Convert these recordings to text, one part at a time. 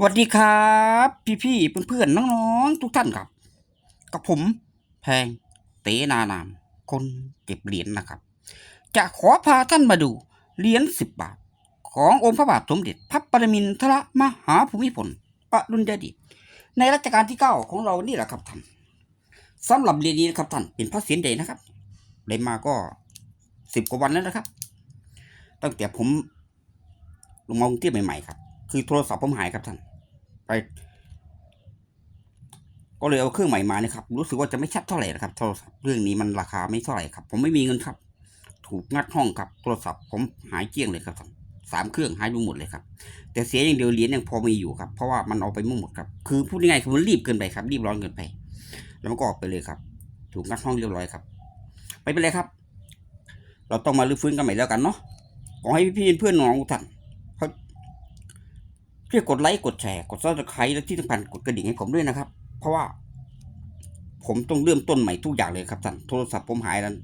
สวัสดีครับ พี่ๆเพื่อนๆน้องๆทุกท่านครับ กับผมแพงเตนานาม คนเก็บเหรียญนะครับ จะขอพาท่านมาดูเหรียญสิบบาท ขององค์พระบาทสมเด็จพระปรมินทรมหาภูมิพลอดุลยเดชในรัชกาลที่เก้าของเรานี่แหละครับท่านสำหรับเหรียญนี้นะครับท่านเป็นพระเศียรใหญ่นะครับได้มาก็สิบกว่าวันแล้วนะครับ ตั้งแต่ผมลงมากรุงเทพใหม่ๆครับ คือโทรศัพท์ผมหายครับท่าน ไป ก็เลยเอาเครื่องใหม่มานะครับ รู้สึกว่าจะไม่ชัดเท่าไหร่นะครับโทรศัพท์เรื่องนี้มันราคาไม่เท่าไหร่ครับ ผมไม่มีเงินครับ ถูกงัดห้องครับโทรศัพท์ผมหายเกลี้ยงเลยครับสามเครื่องหายไปหมดเลยครับ แต่เสียอย่างเดียวเหรียญยังพอมีอยู่ครับเพราะว่ามันเอาไปไม่หมดครับคือพูดง่ายๆคือมันรีบเกินไปครับ รีบร้อนเกินไป แล้วมันก็ออกไปเลยครับ ถูกงัดห้องเรียบร้อยครับไม่เป็นไรครับ เราต้องมาลื้อฟื้นกันใหม่แล้วกันเนาะขอให้พี่ๆเพื่อนน้องทุกท่าน ช่วยกดไลค์กดแชร์กดซับสไครต์และที่สำคัญกดกระดิ่งให้ผมด้วยนะครับ เพราะว่า ผมต้องเริ่มต้นใหม่ทุกอย่างเลยครับท่านโทรศัพท์ผมหายนั้น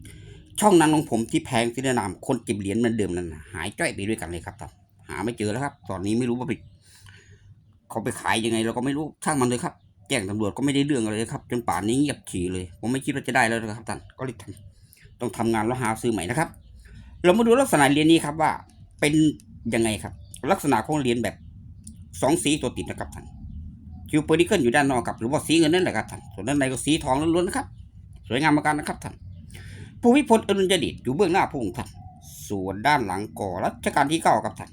ช่องนั้นของผมที่แพงที่แนะนำคนเก็บเหรียญมือนเดิมนั้น หายจ้อยไปด้วยกันเลยครับท่านหาไม่เจอแล้วครับ ตอนนี้ไม่รู้ว่าไปเขาไปขายยังไงเราก็ไม่รู้ช่างมันเลยครับ แจ้งตำรวจก็ไม่ได้เรื่องอะไรเลยครับ จนป่านนี้เงียบฉี่เลย ผมไม่คิดว่าจะได้แล้วนะครับท่านก็เลยทำต้องทำงานแล้วหาซื้อใหม่นะครับ เรามาดูลักษณะเหรียญนี้ครับว่าเป็นยังไงครับ ลักษณะของเหรียญแบบ สองสีตัวติดนะครับท่านคิวเปอร์นิเกิลอยู่ด้านนอกครับหรือว่าสีเงินนั่นแหละครับท่านส่วนด้านในก็สีทองล้วนๆนะครับ สวยงามมือนกันะครับท่านภูมิพลอดุลยเดชอยู่เบื้องหน้าพระองค์ท่านส่วนด้านหลังก่อรัชกาลที่เก้าครับท่าน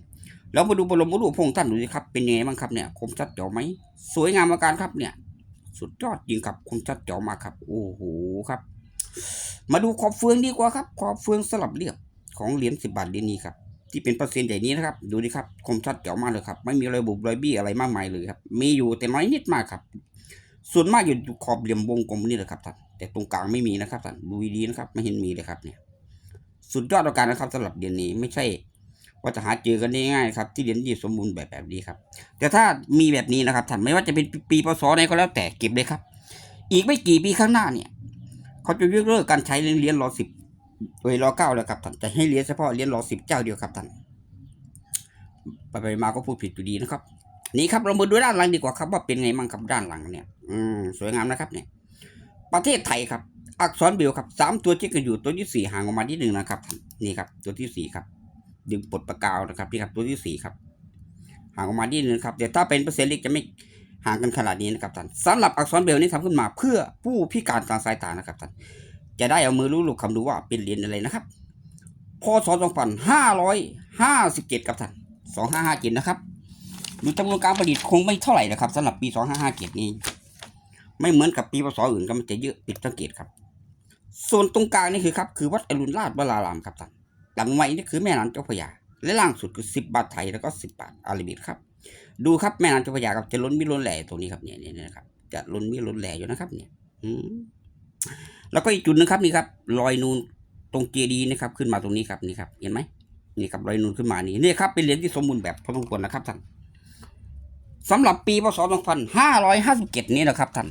เรามาดูบรมรูปพระองค์ท่านดูสิครับเป็นยังไงบ้างครับเนี่ยคมชัดเจ๋อไหมสวยงามมือนกันครับเนี่ย สุดยอดจริงครับคมชัดเจ๋อมากครับ โอ้โหครับ มาดูขอบเฟืองดีกว่าครับ ขอบเฟืองสลับเรียบของเหรียญสิบบาทเหรียญนี้ครับ ที่เป็นเปอร์เซ็นต์ใหญ่นี้นะครับ ดูดิครับคมชัดเจ๋วมากเลยครับ ไม่มีรอยบุบรอยบี้อะไรมากมายเลยครับ มีอยู่แต่น้อยนิดมากครับ ส่วนมากอยู่ขอบเหลี่ยมวงกลมนี่แหละครับท่าน แต่ตรงกลางไม่มีนะครับท่าน ดูดีนะครับ ไม่เห็นมีเลยครับเนี่ย สุดยอดต่อการนะครับสำหรับเหรียญนี้ไม่ใช่ว่าจะหาเจอกันได้ง่ายๆครับ ที่เหรียญที่สมบูรณ์แบบแบบนี้ครับ แต่ถ้ามีแบบนี้นะครับท่านไม่ว่าจะเป็นปีพศไหนก็แล้วแต่เก็บเลยครับ อีกไม่กี่ปีข้างหน้าเนี่ย เขาจะยกเลิกการใช้เหรียญรอสิบ โดยรอเก้าแล้วครับท่านจะให้เรียนเฉพาะเรียนรอสิบเจ้าเดียวครับท่านไปไปมาก็พูดผิดอยู่ดีนะครับ นี่ครับเรามาดูด้านหลังดีกว่าครับ ว่าเป็นไงมั่งครับด้านหลังเนี่ย อืมสวยงามนะครับ เนี่ย ประเทศไทยครับ อักษรเบลครับสามตัวที่กันอยู่ตัวที่สี่ห่างออกมาที่หนึ่งนะครับท่านนี่ครับ ตัวที่สี่ครับ ดึงปลดประกาวนะครับนี่ครับตัวที่สี่ครับ ห่างออกมาที่หนึ่งครับแต่ถ้าเป็นเปอร์เซ็นต์เล็กจะไม่ห่างกันขนาดนี้นะครับท่านสำหรับอักษรเบลนี้ทำขึ้นมาเพื่อผู้พิการทางสายตานะครับท่าน จะได้เอามือรู้ลูกคำดูว่าเป็นเหรียญอะไรนะครับ พศ2557ครับท่าน2557นะครับดูจำนวนการผลิตคงไม่เท่าไหร่นะครับสำหรับปี 2557นี้ ไม่เหมือนกับปีพศอื่นก็มันจะเยอะผิดสังเกตครับ ส่วนตรงกลางนี่คือครับคือวัดอรุณราชวรารามครับท่านหลังไว้นี่คือแม่น้ำเจ้าพระยาและล่างสุดคือ 10 บาทไทยแล้วก็ 10 บาทอาราบิกครับ ดูครับแม่น้ำเจ้าพระยาครับจะล้นมิล้นแหล่ตรงนี้ครับเนี่ยเนี่ยเนี่ยนะครับจะล้นมิล้นแหล่อยู่นะครับเนี่ยอืม แล้วก็อีกจุดหนึงครับนี่ครับรอยนูนตรงเจดีนะครับ ขึ้นมาตรงนี้ครับนี่ครับ เห็นไหมนี่ครับรอยนูนขึ้นมานี่นี่ครับเป็นเหรียญที่สมบูรณ์แบบพอสมควรนะครับท่านสำหรับปีพศ2557 นี้นะครับท่าน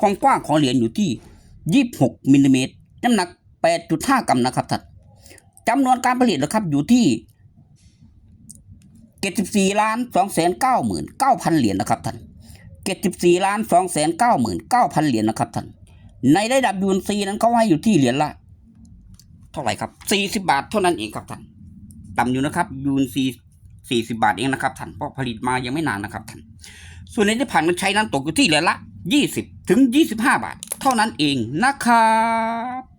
ความกว้างของเหรียญอยู่ที่ 26มิลลิเมตรน้ำหนัก 8.5 กรัมนะครับท่านจำนวนการผลิตนะครับอยู่ที่ 74ล้าน2 9 9 0 0 0 เหรียญนะครับท่าน74ล้าน2 9 9 0 0 0 เหรียญนะครับท่าน ในระดับยูนซีนั้นเขาให้อยู่ที่เหรียญละ เท่าไหร่ครับ 40 บาทเท่านั้นเองครับท่านต่ำอยู่นะครับยูนซีสี่สิบาทเองนะครับท่านเพราะผลิตมายังไม่นานนะครับท่านส่วนในที่ผ่านมันใช้นั้นตกอยู่ที่เหรียญละ 20 ถึง 25 บาท เท่านั้นเองนะครับ